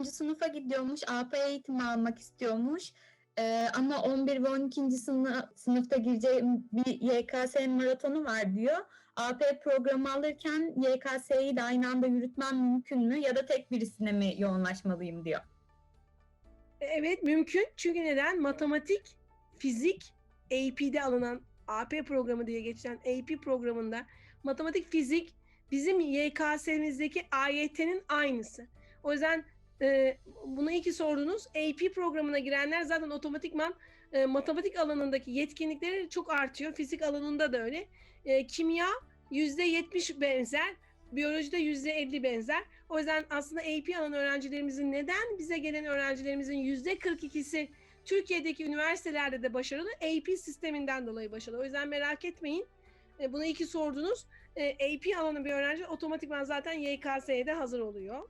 10. sınıfa gidiyormuş. AP eğitimi almak istiyormuş. Ee, ama 11 ve 12. Sınıf, sınıfta gireceği bir YKS maratonu var diyor. AP programı alırken YKS'yi de aynı anda yürütmem mümkün mü ya da tek birisine mi yoğunlaşmalıyım diyor. Evet mümkün. Çünkü neden? Matematik, fizik, AP'de alınan AP programı diye geçen AP programında matematik, fizik bizim YKS'mizdeki AYT'nin aynısı. O yüzden e, bunu iyi ki sordunuz. AP programına girenler zaten otomatikman e, matematik alanındaki yetkinlikleri çok artıyor. Fizik alanında da öyle. E, kimya %70 benzer. Biyolojide %50 benzer. O yüzden aslında AP alan öğrencilerimizin neden bize gelen öğrencilerimizin %42'si Türkiye'deki üniversitelerde de başarılı AP sisteminden dolayı başarılı. O yüzden merak etmeyin. E, Bunu iyi ki sordunuz. E, AP alanı bir öğrenci otomatikman zaten YKS'ye de hazır oluyor.